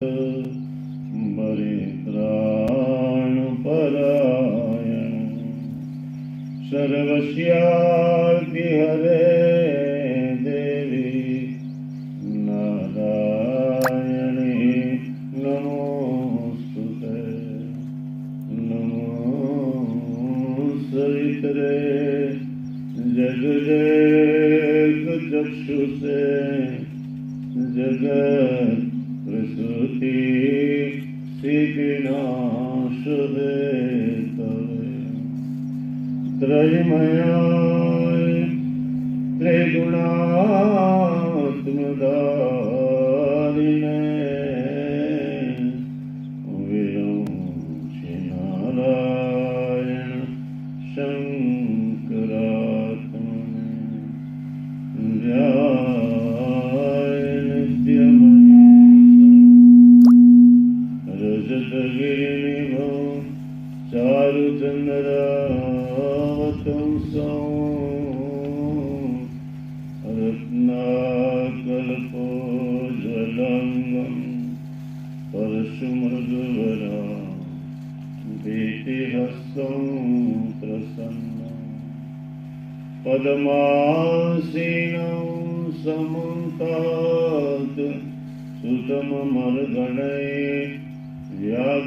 પરિત્રાણપરાયણ સર્વસ્યાર્તિ હરે દેવી નારાયણી નમોસ્તુતે નમો સવિતરે જગદેક ચક્ષુષે જગત विश्ववेतवे त्रयिमयाय त्रिगुणा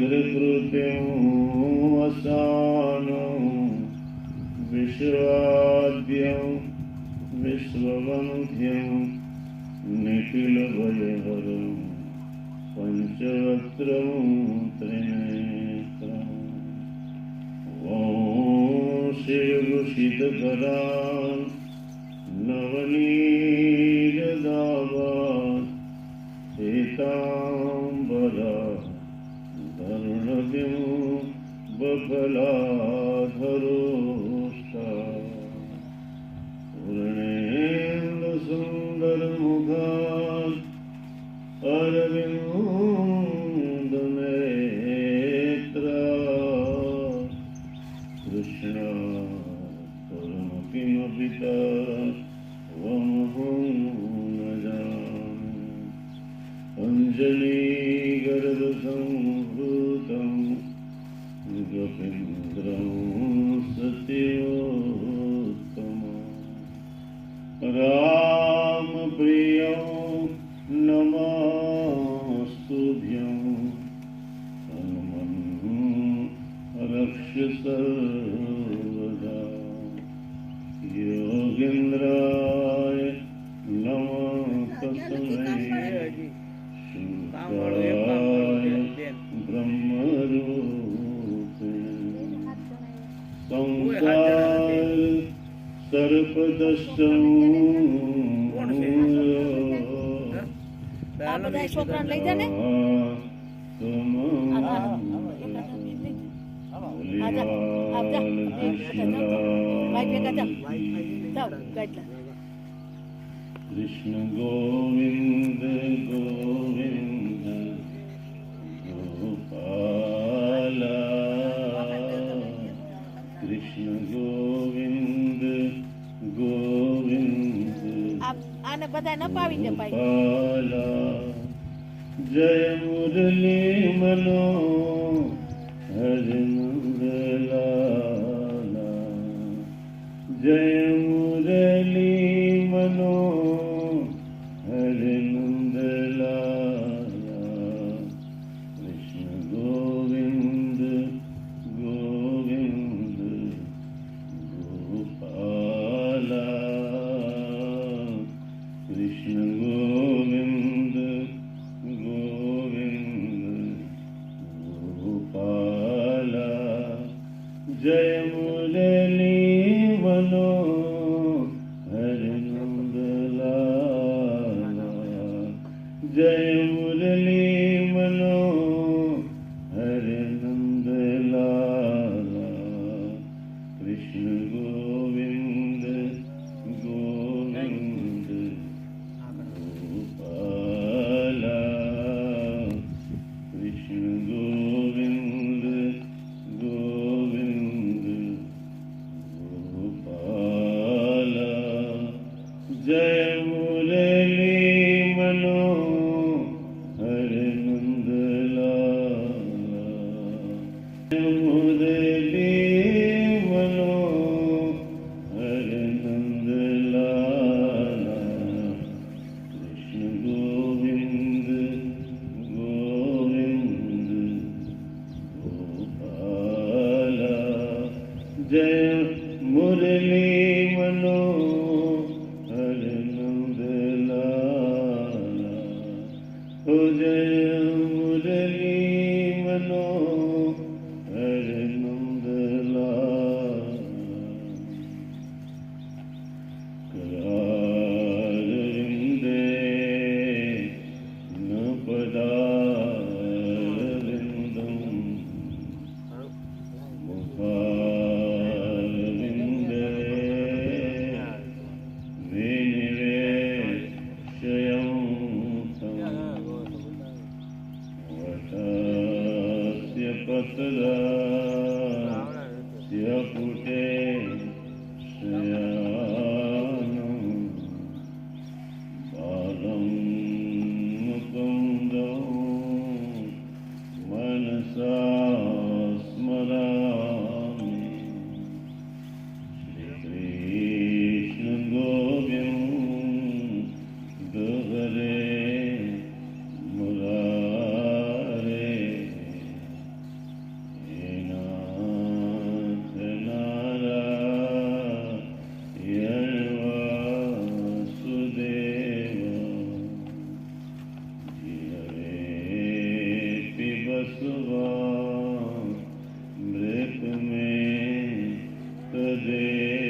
कृकृतिं वसानो विश्वाद्यं विश्ववन्ध्यं निखिलभयहरं पञ्चवक्त्रं त्रिनेत्रम् ॐ शिवशितकरा છોકરા લઈ જાને કૃષ્ણ ગોવિંદ ન પાવી દે ભાઈ. જય મુરલી મનો હરે મુરલા જય Yeah. Yeah. Amen.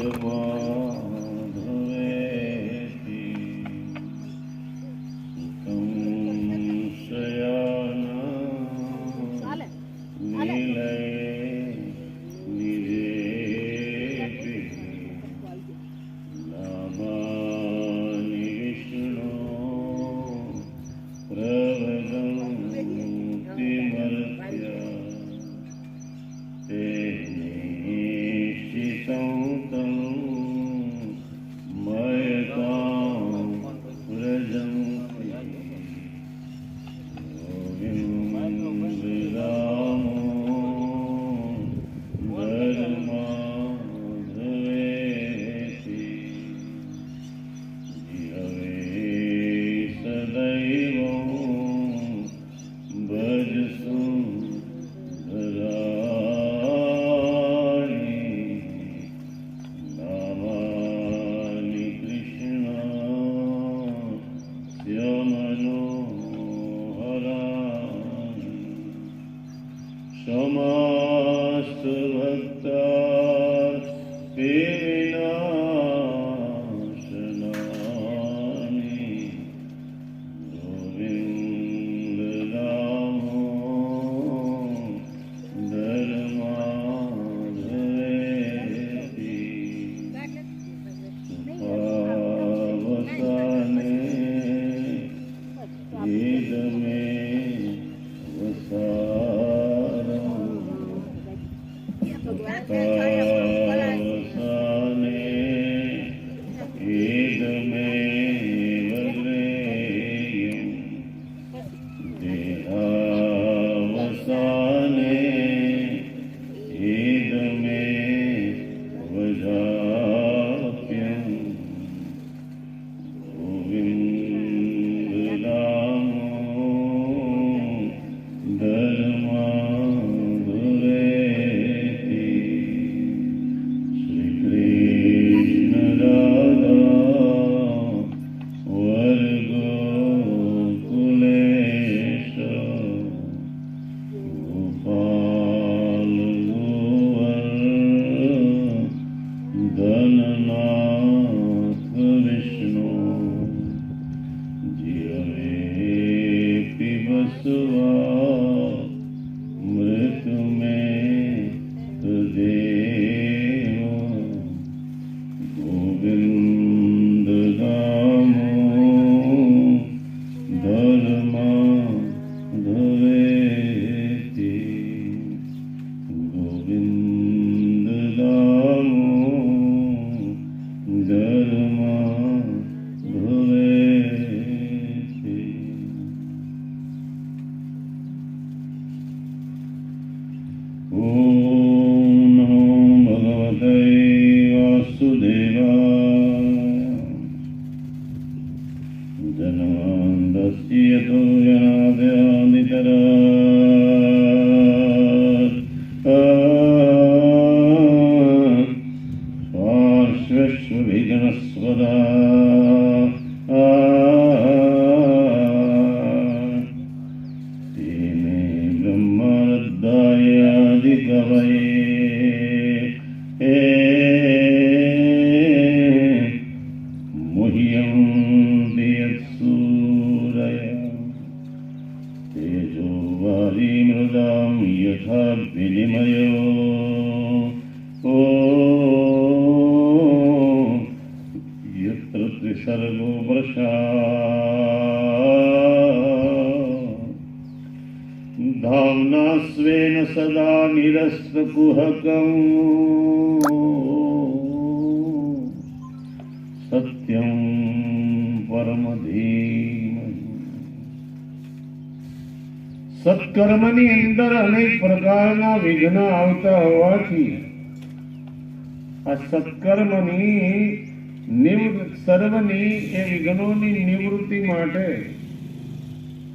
Bhagavan. Namah સત્કર્મની અંદર અનેક પ્રકારના વિઘ્ન આવતા હોવાથી આ સત્કર્મની સર્વની એ વિઘ્નોની નિવૃત્તિ માટે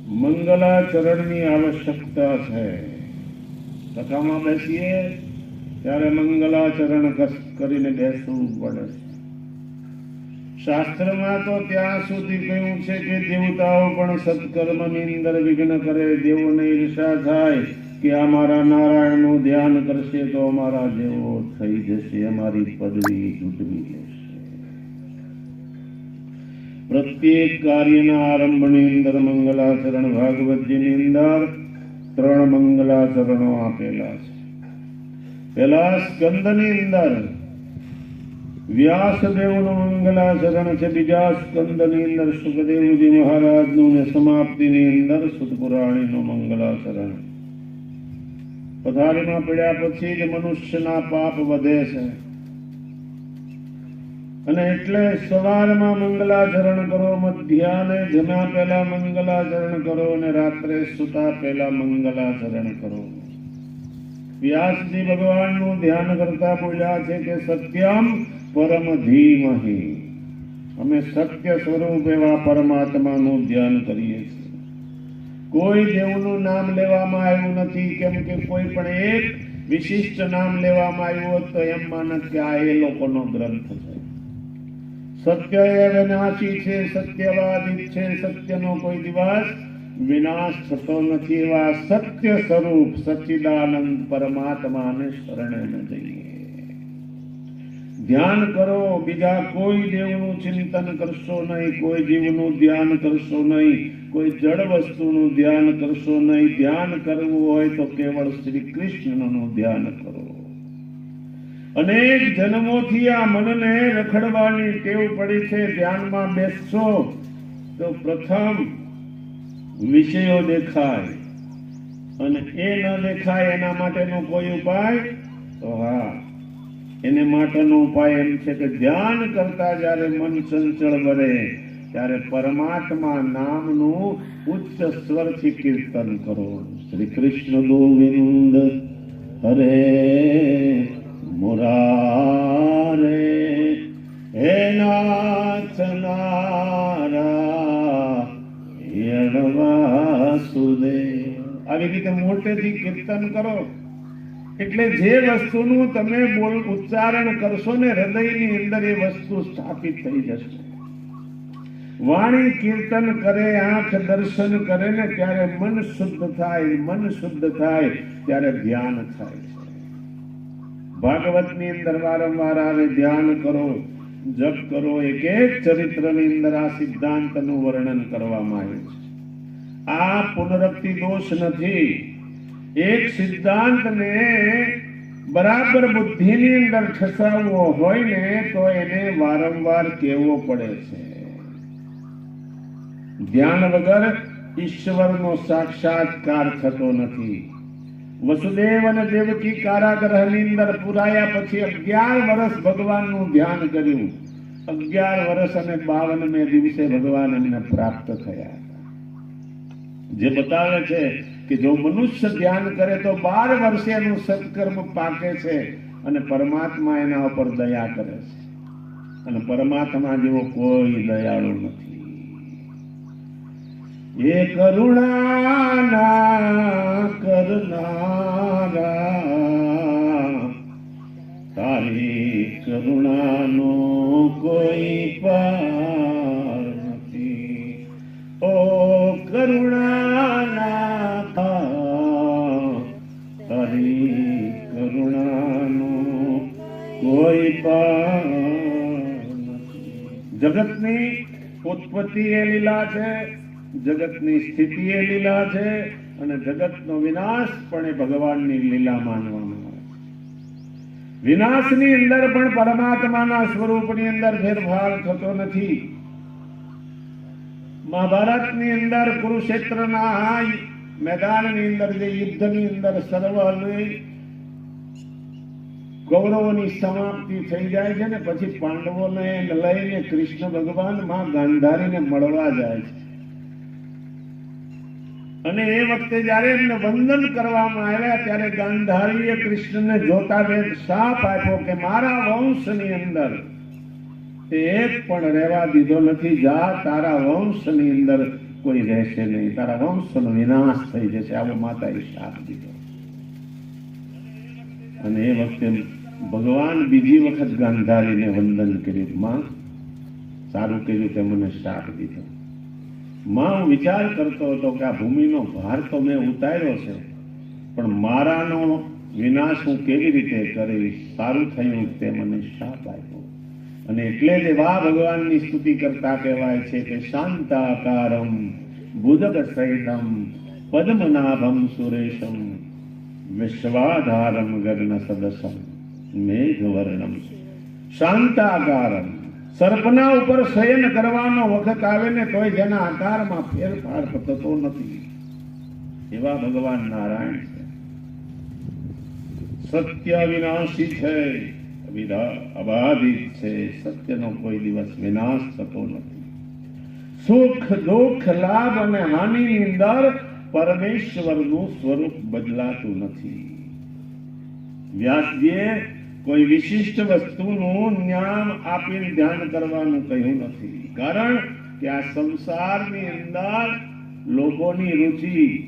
મંગલાચરણની આવશ્યકતા છે. કથામાં બેસીએ, ત્યારે મંગલાચરણ કરીને બેસવું પડે. છે શાસ્ત્રમાં તો ત્યાં સુધી કહ્યું છે કે દેવતાઓ પણ સત્કર્મની અંદર વિઘ્ન કરે, દેવોને ઈર્ષા થાય કે અમારા મારા નારાયણનું ધ્યાન કરશે તો અમારા દેવો થઈ જશે, અમારી પદવી જૂટવી પ્રત્યેક કાર્યના આરંભની અંદર મંગલાચરણ ભાગવતજીની અંદર ત્રણ મંગલાચરણો આપેલા છે. પેલા સ્કંદની અંદર વ્યાસદેવનું મંગલાચરણ છે બીજા સ્કંદની અંદર સુખદેવજી મહારાજનું ને સમાપ્તિની અંદર સુતપુરાણીનું મંગલાચરણ પથારીમાં પડ્યા પછી જ મનુષ્યના પાપ વધે છે. અને એટલે સવારમાં મંગલાચરણ કરો મધ્યાને જમ્યા પહેલા મંગલાચરણ કરો અને રાત્રે સુતા પહેલા મંગલાચરણ કરો. વ્યાસજી ભગવાનનું ધ્યાન કરતા બોલ્યા છે કે સત્યમ પરમ ધીમહી. અમે સત્ય સ્વરૂપ એવા પરમાત્માનું ધ્યાન કરીએ છીએ. કોઈ દેવનું નામ લેવામાં આવ્યું નથી, કેમ કે કોઈ પણ એક વિશિષ્ટ નામ લેવામાં આવ્યું હોત તો એમ માનત કે આ એ લોકોનો ગ્રંથ છે. સત્ય એ વિનાશી છે, સત્યવાદી છે, સત્યનો કોઈ દિવસ વિનાશ થતો નથી. એવા સત્ય સ્વરૂપ સચ્ચિદાનંદ પરમાત્માને શરણે ન જઈએ. ધ્યાન કરો, બીજા કોઈ દેવનું ચિંતન કરશો નહીં, કોઈ જીવનું ધ્યાન કરશો નહીં, કોઈ જળ વસ્તુનું ધ્યાન કરશો નહીં. ધ્યાન કરવું હોય તો કેવળ શ્રી કૃષ્ણનું ધ્યાન કરો. અનેક જન્મોથી આ મનને રખડવાની ટેવ પડી છે, ધ્યાનમાં બેસશો તો પ્રથમ વિષયો દેખાય. અને એ ન દેખાય એના માટેનો કોઈ ઉપાય? તો હા એને માટેનો ઉપાય એમ છે કે ધ્યાન કરતા જ્યારે મન ચંચળ બને ત્યારે પરમાત્મા નામનું ઉચ્ચ સ્વરથી કીર્તન કરો. શ્રી કૃષ્ણ ગોવિંદ, હરે મુરારે, હે નાથ નારાયણ સુદે આવી રીતે મોટેથી કીર્તન કરો. એટલે જે વસ્તુનું તમે બોલ ઉચ્ચારણ કરશો ને હૃદયની અંદર એ વસ્તુ સ્થાપિત થઈ જશે. વાણી કીર્તન કરે, આંખ દર્શન કરે ને ત્યારે મન શુદ્ધ થાય, મન શુદ્ધ થાય, ત્યારે ધ્યાન થાય છે. ભાગવતની અંદર વારંવાર આવે, ધ્યાન કરો, જપ કરો, એક એક ચરિત્રની અંદર આ સિદ્ધાંતનું વર્ણન કરવામાં આવ્યું છે. આ પુનરક્તિ દોષ નથી. એક સિદ્ધાંતને બરાબર બુદ્ધિની અંદર ઠસાવવો હોય ને તો એને વારંવાર કહેવો પડે છે. ધ્યાન વગર ઈશ્વરનો સાક્ષાત્કાર થતો નથી. વસુદેવ અને દેવકી કારાગૃહની અંદર પુરાયા પછી અગિયાર વર્ષ ભગવાનનું ધ્યાન કર્યું. અગિયાર વર્ષ અને બાવનમે દિવસે ભગવાન એમને પ્રાપ્ત થયા જે બતાવે છે કે જો મનુષ્ય ધ્યાન કરે તો બાર વર્ષે એનું સત્કર્મ પાકે છે અને પરમાત્મા એના ઉપર દયા કરે છે. અને પરમાત્મા જેવો કોઈ દયાળુ નથી. એ કરુણાના ઉત્પત્તિ એ લીલા છે, જગતની સ્થિતિ એ લીલા છે અને જગતનો વિનાશ પણ એ ભગવાનની લીલા માનવામાં વિનાશની અંદર પણ પરમાત્માના સ્વરૂપની અંદર ફેરફાર થતો નથી. મહાભારતની અંદર કુરુક્ષેત્રના મેદાનની અંદર જે યુદ્ધની અંદર સર્વની કૌરવોની સમાપ્તિ થઈ જાય છે ને પછી પાંડવોને લઈને કૃષ્ણ ભગવાનમાં ગાંધારીને મળવા જાય છે. અને એ વખતે જ્યારે એમને વંદન કરવામાં આવ્યા ત્યારે ગાંધારીએ કૃષ્ણને જોતા વેદ સાપ આપ્યો કે મારા વંશની અંદર એક પણ રહેવા દીધો નથી. જા, તારા વંશની અંદર કોઈ રહેશે નહીં. તારા વંશનો વિનાશ થઈ જશે. આવો માતાએ શાપ દીધો. અને એ વખતે ભગવાન બીજી વખત ગાંધારીને વંદન કર્યું માં, સારું કર્યું તે મને શાપ દીધો. માં હું વિચાર કરતો હતો કે આ ભૂમિનો ભાર તો મેં ઉતાર્યો છે, પણ મારાનો વિનાશ હું કેવી રીતે કરીશ? સારું થયું તે મને શાપ આપ્યો. અને એટલે જ એવા ભગવાનની સ્તુતિ કરતા કહેવાય છે કે, શાંતાકારમ બુધક સહિતમ પદ્મનાભમ સુરેશમ. વિશ્વાધારમ ગગન સદસમ મેઘવર્ણમ શાંતાકારમ સર્પના ઉપર શયન કરવાનો વખત આવે ને તોય જેના આકારમાં ફેરફાર થતો નથી એવા ભગવાન નારાયણ છે સત્ય વિનાશી છે અબાધિત છે સત્યનો કોઈ દિવસ વિનાશ થતો નથી સુખ દુઃખ લાભ અને હાનિની અંદર પરમેશ્વરનું સ્વરૂપ બદલાતું નથી. વ્યાસજીએ કોઈ વિશિષ્ટ વસ્તુનું જ્ઞાન આપીને ધ્યાન કરવાનું કહ્યું નથી. કારણ કે આ સંસારની અંદર લોકોની રુચિ,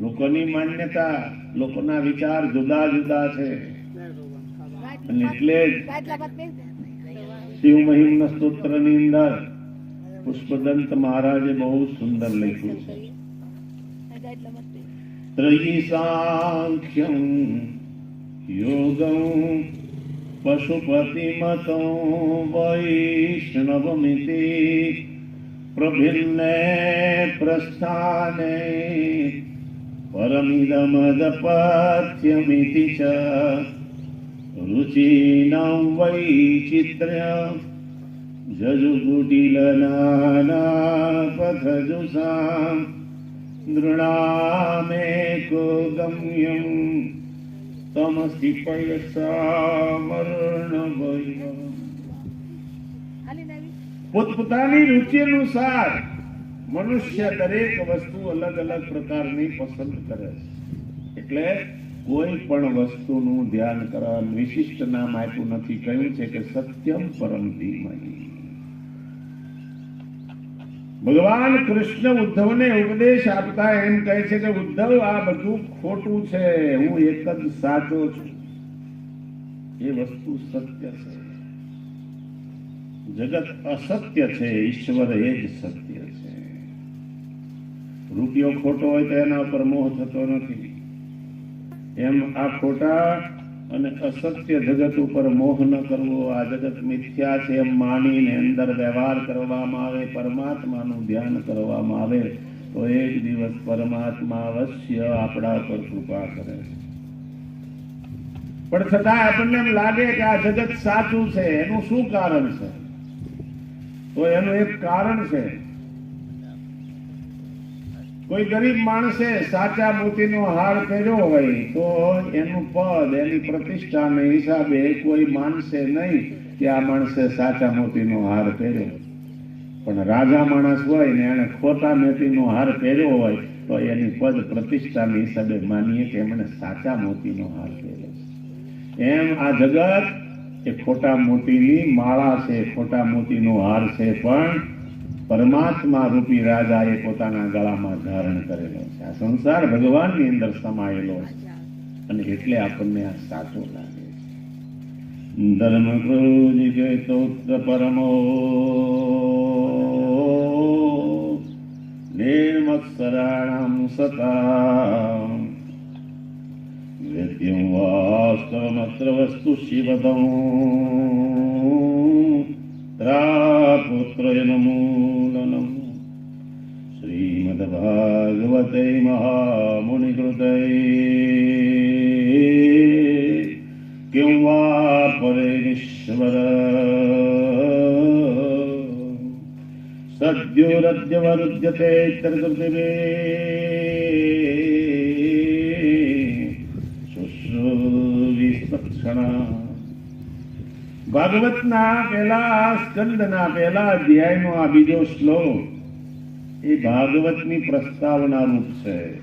લોકોની માન્યતા, લોકોના વિચાર જુદા જુદા છે. અને એટલે શિવ મહિમ્ન સ્તોત્રની અંદર પુષ્પદંત મહારાજે બહુ સુંદર લખ્યું છે. त्रयी साख्यं योगं पशुपतिमतं वैष्णवमिति प्रभिन्ने प्रस्थाने परमिदमदपथ्यमिति च रुचीनां वैचित्र्यं जजुकुटिलनापथजुषाम् નૃણામેકો ગમ્યં तमसि પયસામર્ણવય પોતપોતાની રુચિ અનુસાર મનુષ્ય દરેક વસ્તુ અલગ અલગ પ્રકારની પસંદ કરે છે એટલે કોઈ પણ વસ્તુનું ધ્યાન કરવા વિશિષ્ટ નામ આપ્યું નથી કહ્યું છે કે સત્યમ પરમ ધીમહિ ભગવાન કૃષ્ણ ઉદ્ધવને ઉપદેશ આપતા એમ કહે છે કે, ઉદ્ધવ, આ બધું ખોટું છે. હું એક જ સાચો છું. એ વસ્તુ સત્ય છે. જગત અસત્ય છે. ઈશ્વર એ જ સત્ય છે. રૂપિયો ખોટો હોય તો એના ઉપર મોહ થતો નથી. એમ આ ખોટા અને અસત્ય જગત ઉપર મોહ ન કરવો. આ જગત મિથ્યા છે એમ માનીને અંદર વ્યવહાર કરવામાં આવે, પરમાત્માનું ધ્યાન કરવામાં આવે, તો એક દિવસ પરમાત્મા અવશ્ય આપણા ઉપર કૃપા કરે. પણ છતાં આપણને એમ લાગે કે આ જગત સાચું છે, એનું શું કારણ છે? તો એનું એક કારણ છે કોઈ ગરીબ માણસે સાચા મોતીનો હાર પહેર્યો હોય તો એનું પદ, એની પ્રતિષ્ઠાને હિસાબે કોઈ માનશે નહીં કે આ માણસે સાચા મોતીનો હાર પહેર્યો પણ રાજા માણસ હોય ને એને ખોટા મોતીનો હાર પહેર્યો હોય તો એની પદ પ્રતિષ્ઠાને હિસાબે માનીએ કે એમણે સાચા મોતીનો હાર પહેર્યો એમ આ જગત એ ખોટા મોતીની માળા છે, ખોટા મોતીનો હાર છે, પણ પરમાત્મા રૂપી રાજા એ પોતાના ગળામાં ધારણ કરેલો છે. આ સંસાર ભગવાનની અંદર સમાયેલો છે. અને એટલે આપણને આ સાચો લાગે ધર્મ ક્રોધિકે પરમો. નિર્મત્સરાણામ સતા વેદ્યમ વાસ્તવમત્ર વસ્તુ શિવદમ ત્રાપુત્રયન મૂલનમ શ્રીમદ્ભાગવતે મહામુનિકૃતય કિં વા પરેશ્વર સદ્યોરદ્યવરુદ્યતે તર્કૃતિવે શુશ્રુવિસ્તક્ષણા ભાગવતના પહેલા સ્કંદના પહેલા અધ્યાયનો આ બીજો શ્લોક એ ભાગવતની પ્રસ્તાવના રૂપ છે.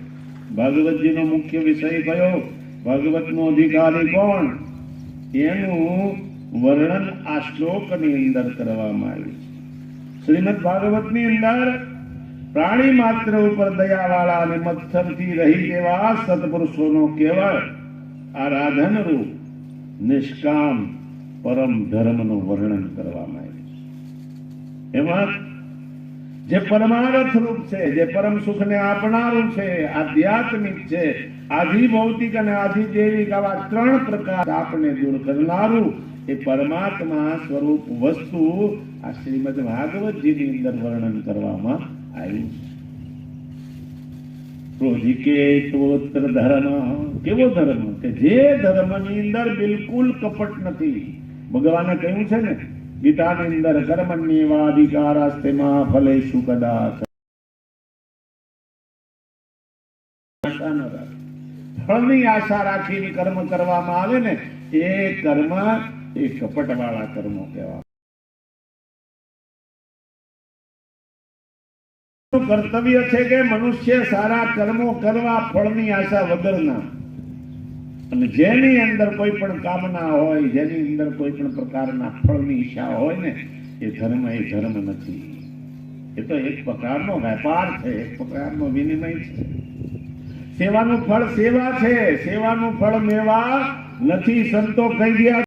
ભાગવતજીનો મુખ્ય વિષય કયો? ભાગવતનો અધિકારી કોણ? એનું વર્ણન આ શ્લોકની અંદર કરવામાં આવ્યું શ્રીમદ ભાગવતની અંદર પ્રાણી માત્ર ઉપર દયાવાળા અને મત્સરથી રહી તેવા સત્પુરુષોનો કેવળ આરાધન રૂપ, નિષ્કામ, પરમ ધર્મનું વર્ણન કરવામાં આવ્યું એમાં જે પરમાર્થ રૂપ છે, જે પરમ સુખને આપનારું છે, આધ્યાત્મિક છે, આધિ ભૌતિક અને આધિ જૈવિક, આવા ત્રણ પ્રકાર આપને દૂર કરનારું એ પરમાત્મા સ્વરૂપ વસ્તુ આ શ્રીમદ ભાગવતજીની અંદર વર્ણન કરવામાં આવ્યું ક્રોધિકેતોત્ર ધર્મ, કેવો ધર્મ? કે જે ધર્મની અંદર બિલકુલ કપટ નથી. ભગવાને કહ્યું છે ને ગીતાની અંદરમાં ફલેષુ કદાચ. ફળની આશા રાખીને કર્મ કરવામાં આવે ને એ કર્મ એ કપટવાળા કર્મો કહેવાય કર્તવ્ય છે કે મનુષ્ય સારા કર્મો કરવા ફળની આશા વગરના અને જેની અંદર કોઈ પણ કામના હોય, જેની અંદર કોઈ પણ પ્રકારના ફળની ઈચ્છા હોય ને, એ ધર્મ એ ધર્મ નથી. એ તો એક પ્રકારનો વેપાર છે, એક પ્રકારનો વિનિમય છે. સેવાનું ફળ સેવા છે, સેવાનું ફળ મેવા નથી, સંતો કહી ગયા